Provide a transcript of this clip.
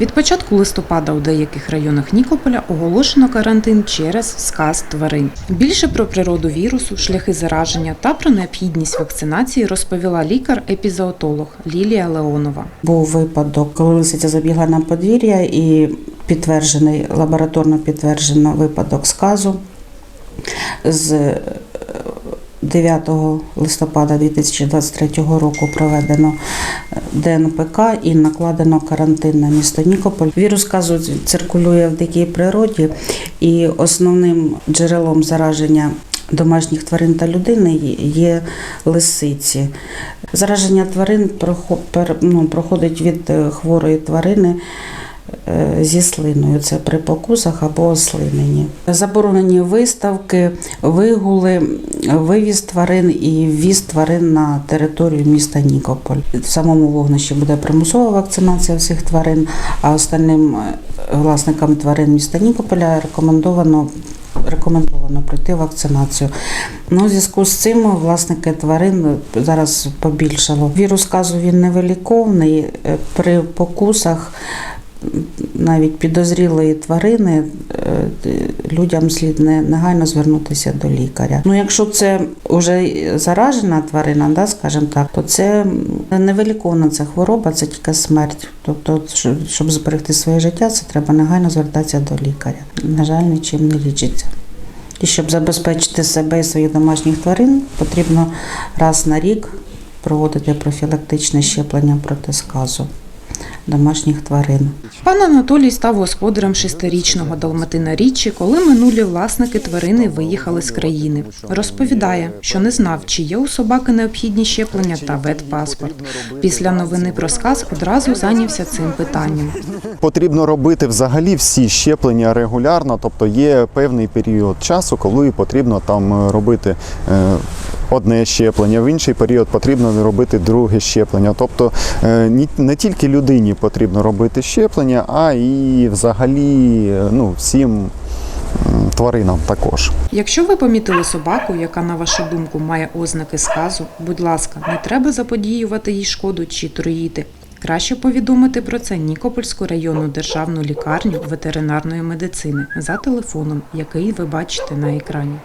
Від початку листопада у деяких районах Нікополя оголошено карантин через сказ тварин. Більше про природу вірусу, шляхи зараження та про необхідність вакцинації розповіла лікар-епізоотолог Лілія Леонова. Був випадок, коли лисиця забігла на подвір'я і підтверджений, лабораторно підтверджено випадок сказу. З 9 листопада 2023 року проведено е, ДНПК і накладено карантин на місто Нікополь. Вірус сказу циркулює в дикій природі, і основним джерелом зараження домашніх тварин та людини є лисиці. Зараження тварин ну, проходить від е, хворої тварини зі слиною. Це при покусах або ослиненні. Заборонені виставки, вигули, вивіз тварин і ввіз тварин на територію міста Нікополь. В самому вогнищі буде примусова вакцинація всіх тварин, а остальним е, власникам тварин міста Нікополя рекомендовано. Рекомендовано пройти вакцинацію. Ну, у зв'язку з цим власники тварин зараз побільшало. Вірус казу він невиліковний. Е, При покусах навіть підозрілої тварини е, людям слід негайно звернутися до лікаря. Ну, якщо це вже заражена тварина, да, скажімо так, то це невиліковна ця хвороба, це тільки смерть. Тобто, щоб- щоб зберегти своє життя, це треба негайно звертатися до лікаря. На жаль, нічим не лічиться. І щоб забезпечити себе і своїх домашніх тварин, потрібно раз на рік проводити профілактичне щеплення проти сказу домашніх тварин. Пан Анатолій став господарем шестирічного далматина Річі, коли минулі власники тварини виїхали з країни. Розповідає, що не знав, чи є у собаки необхідні щеплення та ветпаспорт. Після новини про сказ одразу зайнявся цим питанням. Потрібно робити взагалі всі щеплення регулярно, тобто є певний період часу, коли потрібно там е, робити е, одне щеплення, в інший період потрібно робити друге щеплення. Тобто е, не тільки людині потрібно робити щеплення, а і взагалі е, ну, всім тваринам також. Якщо ви помітили собаку, яка, на вашу думку, має ознаки сказу, будь ласка, не треба заподіювати їй шкоду чи труїти. Краще повідомити про це Нікопольську районну державну лікарню ветеринарної медицини за телефоном, який ви бачите на екрані.